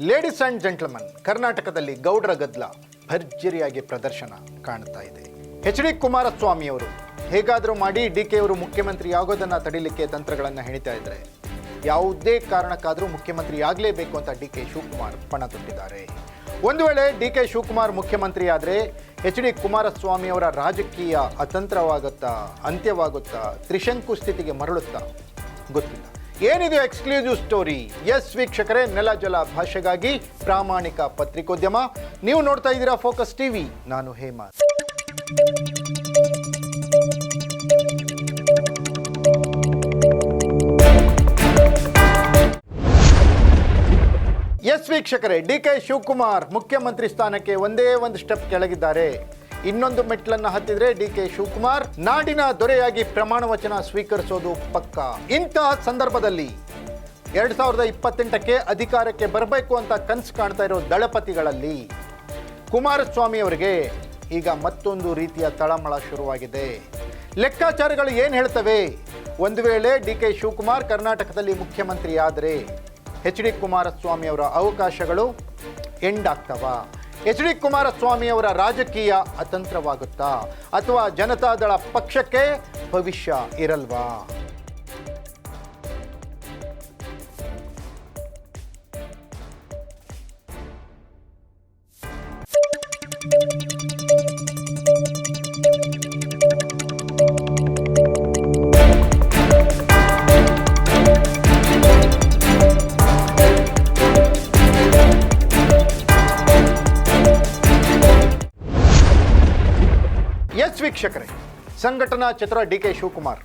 Ladies and gentleman ಕರ್ನಾಟಕದಲ್ಲಿ ಗೌಡ್ರ ಗದ್ಲ ಭರ್ಜರಿಯಾಗಿ ಪ್ರದರ್ಶನ ಕಾಣ್ತಾ ಇದೆ. ಎಚ್ ಡಿ ಕುಮಾರಸ್ವಾಮಿ ಅವರು ಹೇಗಾದರೂ ಮಾಡಿ ಡಿ ಕೆ ಅವರು ಮುಖ್ಯಮಂತ್ರಿ ಆಗೋದನ್ನು ತಡಿಲಿಕ್ಕೆ ತಂತ್ರಗಳನ್ನು ಹೆಣಿತಾ ಇದ್ದಾರೆ ಯಾವುದೇ ಕಾರಣಕ್ಕಾದರೂ ಮುಖ್ಯಮಂತ್ರಿ ಆಗಲೇಬೇಕು ಅಂತ ಡಿ ಕೆ ಶಿವಕುಮಾರ್ ಪಣ ತೊಟ್ಟಿದ್ದಾರೆ. ಒಂದು ವೇಳೆ ಡಿ ಕೆ ಶಿವಕುಮಾರ್ ಮುಖ್ಯಮಂತ್ರಿ ಆದರೆ ಎಚ್ ಡಿ ಕುಮಾರಸ್ವಾಮಿ ಅವರ ರಾಜಕೀಯ ಅತಂತ್ರವಾಗುತ್ತಾ, ಅಂತ್ಯವಾಗುತ್ತಾ, ತ್ರಿಶಂಕು ಸ್ಥಿತಿಗೆ ಮರಳುತ್ತಾ, ಗೊತ್ತಿಲ್ಲ. ಏನಿದು ಎಕ್ಸ್ಕ್ಲೂಸಿವ್ ಸ್ಟೋರಿ? ಎಸ್ ವೀಕ್ಷಕರೇ, ನೆಲ ಜಲ ಭಾಷೆಗಾಗಿ ಪ್ರಾಮಾಣಿಕ ಪತ್ರಿಕೋದ್ಯಮ. ನೀವು ನೋಡ್ತಾ ಇದ್ದೀರಾ ಫೋಕಸ್ ಟಿವಿ ನಾನು ಹೇಮಾ. ಎಸ್ ವೀಕ್ಷಕರೇ, ಡಿ ಕೆ ಶಿವಕುಮಾರ್ ಮುಖ್ಯಮಂತ್ರಿ ಸ್ಥಾನಕ್ಕೆ ಒಂದೇ ಒಂದು ಸ್ಟೆಪ್ ಕೆಳಗಿದ್ದಾರೆ. ಇನ್ನೊಂದು ಮೆಟ್ಲನ್ನು ಹತ್ತಿದ್ರೆ ಡಿ ಕೆ ಶಿವಕುಮಾರ್. ನಾಡಿನ ದೊರೆಯಾಗಿ ಪ್ರಮಾಣ ವಚನ ಸ್ವೀಕರಿಸೋದು ಪಕ್ಕ. ಇಂತಹ ಸಂದರ್ಭದಲ್ಲಿ ಎರಡ್ ಸಾವಿರದ ಇಪ್ಪತ್ತೆಂಟಕ್ಕೆ ಅಧಿಕಾರಕ್ಕೆ ಬರಬೇಕು ಅಂತ ಕನಸು ಕಾಣ್ತಾ ಇರೋ ದಳಪತಿಗಳಲ್ಲಿ ಕುಮಾರಸ್ವಾಮಿ ಅವರಿಗೆ ಈಗ ಮತ್ತೊಂದು ರೀತಿಯ ತಳಮಳ ಶುರುವಾಗಿದೆ. ಲೆಕ್ಕಾಚಾರಗಳು ಏನು ಹೇಳ್ತವೆ? ಒಂದು ವೇಳೆ ಡಿ ಕೆ ಶಿವಕುಮಾರ್ ಕರ್ನಾಟಕದಲ್ಲಿ ಮುಖ್ಯಮಂತ್ರಿ ಆದರೆ ಎಚ್ ಡಿ ಕುಮಾರಸ್ವಾಮಿ ಅವರ ಅವಕಾಶಗಳು ಎಂಡ್ ಆಗ್ತವ ಎಚ್ ಡಿ ಕುಮಾರಸ್ವಾಮಿ ಅವರ ರಾಜಕೀಯ ಅತಂತ್ರವಾಗುತ್ತಾ ಅಥವಾ ಜನತಾದಳ ಪಕ್ಷಕ್ಕೆ ಭವಿಷ್ಯ ಇರಲ್ವಾ? ಎಸ್ ವೀಕ್ಷಕರೇ, ಸಂಘಟನಾ ಚತುರ ಡಿ ಕೆ ಶಿವಕುಮಾರ್,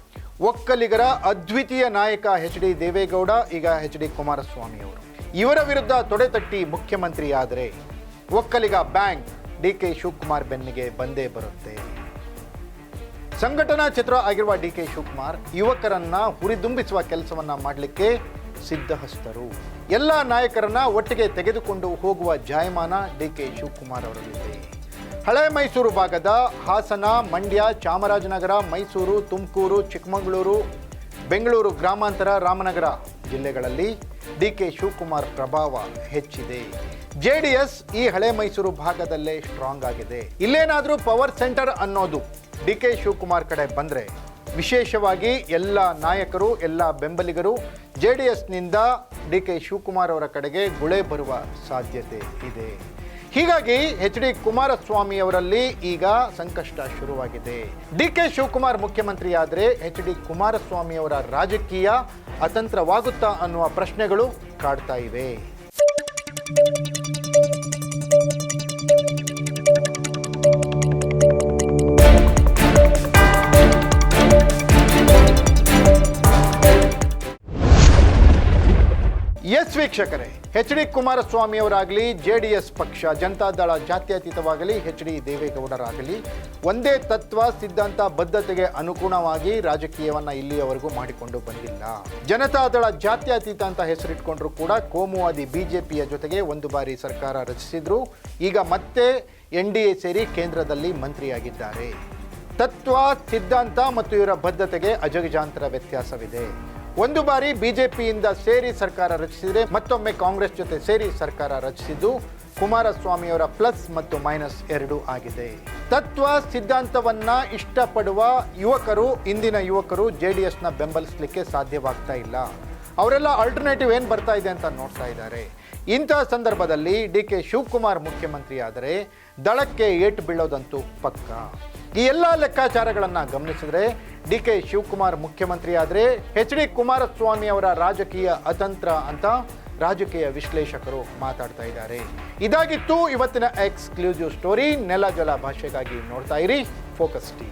ಒಕ್ಕಲಿಗರ ಅದ್ವಿತೀಯ ನಾಯಕ ಎಚ್ ಡಿ ದೇವೇಗೌಡ, ಈಗ ಎಚ್ ಡಿ ಕುಮಾರಸ್ವಾಮಿ ಅವರು. ಇವರ ವಿರುದ್ಧ ತೊಡೆತಟ್ಟಿ ಮುಖ್ಯಮಂತ್ರಿ ಆದರೆ Vokkaliga bank D K Shivakumar ಬೆನ್ನಿಗೆ ಬಂದೇ ಬರುತ್ತೆ. ಸಂಘಟನಾ ಚತುರ ಆಗಿರುವ ಡಿ ಕೆ ಶಿವಕುಮಾರ್ ಯುವಕರನ್ನ ಹುರಿದುಂಬಿಸುವ ಕೆಲಸವನ್ನ ಮಾಡಲಿಕ್ಕೆ ಸಿದ್ಧಹಸ್ತರು. ಎಲ್ಲ ನಾಯಕರನ್ನ ಒಟ್ಟಿಗೆ ತೆಗೆದುಕೊಂಡು ಹೋಗುವ ಜಾಯಮಾನ ಡಿ ಕೆ ಶಿವಕುಮಾರ್ ಅವರಲ್ಲಿದೆ. ಹಳೆ ಮೈಸೂರು ಭಾಗದ ಹಾಸನ, ಮಂಡ್ಯ, ಚಾಮರಾಜನಗರ, ಮೈಸೂರು, ತುಮಕೂರು, ಚಿಕ್ಕಮಗಳೂರು, ಬೆಂಗಳೂರು ಗ್ರಾಮಾಂತರ, ರಾಮನಗರ ಜಿಲ್ಲೆಗಳಲ್ಲಿ ಡಿ ಕೆ ಶಿವಕುಮಾರ್ ಪ್ರಭಾವ ಹೆಚ್ಚಿದೆ. ಜೆ ಡಿ ಎಸ್ ಈ ಹಳೆ ಮೈಸೂರು ಭಾಗದಲ್ಲೇ ಸ್ಟ್ರಾಂಗ್ ಆಗಿದೆ. ಇಲ್ಲೇನಾದರೂ ಪವರ್ ಸೆಂಟರ್ ಅನ್ನೋದು ಡಿ ಕೆ ಶಿವಕುಮಾರ್ ಕಡೆ ಬಂದರೆ ವಿಶೇಷವಾಗಿ ಎಲ್ಲ ನಾಯಕರು, ಎಲ್ಲ ಬೆಂಬಲಿಗರು ಜೆ ಡಿ ಎಸ್ನಿಂದ ಡಿ ಕೆ ಶಿವಕುಮಾರ್ ಅವರ ಕಡೆಗೆ ಗುಳೆ ಬರುವ ಸಾಧ್ಯತೆ ಇದೆ. ಹೀಗಾಗಿ ಎಚ್ ಡಿ ಕುಮಾರಸ್ವಾಮಿ ಅವರಲ್ಲಿ ಈಗ ಸಂಕಷ್ಟ ಶುರುವಾಗಿದೆ. ಡಿ ಕೆ ಶಿವಕುಮಾರ್ ಮುಖ್ಯಮಂತ್ರಿ ಆದರೆ ಎಚ್ ಡಿ ಕುಮಾರಸ್ವಾಮಿ ಅವರ ರಾಜಕೀಯ ಅತಂತ್ರವಾಗುತ್ತಾ ಅನ್ನುವ ಪ್ರಶ್ನೆಗಳು ಕಾಡ್ತಾ ಇವೆ. ಎಸ್ ವೀಕ್ಷಕರೇ, ಎಚ್ ಡಿ ಕುಮಾರಸ್ವಾಮಿ ಅವರಾಗಲಿ ಜೆ ಡಿ ಎಸ್ ಪಕ್ಷ ಜನತಾದಳ ಜಾತ್ಯತೀತವಾಗಲಿ, ಎಚ್ ಡಿ ದೇವೇಗೌಡರಾಗಲಿ, ಒಂದೇ ತತ್ವ, ಸಿದ್ಧಾಂತ, ಬದ್ಧತೆಗೆ ಅನುಗುಣವಾಗಿ ರಾಜಕೀಯವನ್ನ ಇಲ್ಲಿಯವರೆಗೂ ಮಾಡಿಕೊಂಡು ಬಂದಿಲ್ಲ. ಜನತಾದಳ ಜಾತ್ಯತೀತ ಅಂತ ಹೆಸರಿಟ್ಕೊಂಡ್ರು ಕೂಡ ಕೋಮುವಾದಿ ಬಿಜೆಪಿಯ ಜೊತೆಗೆ ಒಂದು ಬಾರಿ ಸರ್ಕಾರ ರಚಿಸಿದ್ರು. ಈಗ ಮತ್ತೆ ಎನ್ ಡಿ ಎ ಸೇರಿ ಕೇಂದ್ರದಲ್ಲಿ ಮಂತ್ರಿಯಾಗಿದ್ದಾರೆ. ತತ್ವ, ಸಿದ್ಧಾಂತ ಮತ್ತು ಇವರ ಬದ್ಧತೆಗೆ ಅಜಗಜಾಂತರ ವ್ಯತ್ಯಾಸವಿದೆ. ಒಂದು ಬಾರಿ ಬಿಜೆಪಿಯಿಂದ ಸೇರಿ ಸರ್ಕಾರ ರಚಿಸಿದರೆ ಮತ್ತೊಮ್ಮೆ ಕಾಂಗ್ರೆಸ್ ಜೊತೆ ಸೇರಿ ಸರ್ಕಾರ ರಚಿಸಿದ್ದು ಕುಮಾರಸ್ವಾಮಿಯವರ ಪ್ಲಸ್ ಮತ್ತು ಮೈನಸ್ ಎರಡು ಆಗಿದೆ. ತತ್ವ ಸಿದ್ಧಾಂತವನ್ನ ಇಷ್ಟಪಡುವ ಯುವಕರು, ಇಂದಿನ ಯುವಕರು ಜೆ ಡಿ ಎಸ್ನ ಬೆಂಬಲಿಸಲಿಕ್ಕೆ ಸಾಧ್ಯವಾಗ್ತಾ ಇಲ್ಲ. ಅವರೆಲ್ಲ ಆಲ್ಟರ್ನೇಟಿವ್ ಏನು ಬರ್ತಾ ಇದೆ ಅಂತ ನೋಡ್ತಾ ಇದ್ದಾರೆ. ಇಂತಹ ಸಂದರ್ಭದಲ್ಲಿ ಡಿ ಕೆ ಶಿವಕುಮಾರ್ ಮುಖ್ಯಮಂತ್ರಿಯಾದರೆ ದಳಕ್ಕೆ ಏಟು ಬೀಳೋದಂತೂ ಪಕ್ಕ. ಈ ಎಲ್ಲ ಲೆಕ್ಕಾಚಾರಗಳನ್ನು ಗಮನಿಸಿದ್ರೆ ಡಿ ಕೆ ಶಿವಕುಮಾರ್ ಮುಖ್ಯಮಂತ್ರಿ ಆದರೆ ಎಚ್ ಡಿ ಕುಮಾರಸ್ವಾಮಿ ಅವರ ರಾಜಕೀಯ ಅತಂತ್ರ ಅಂತ ರಾಜಕೀಯ ವಿಶ್ಲೇಷಕರು ಮಾತಾಡ್ತಾ ಇದ್ದಾರೆ. ಇದಾಗಿತ್ತು ಇವತ್ತಿನ ಎಕ್ಸ್ಕ್ಲೂಸಿವ್ ಸ್ಟೋರಿ. ನೆಲ ಜಲ ಭಾಷೆಗಾಗಿ ನೋಡ್ತಾ ಇರಿ. Focus T.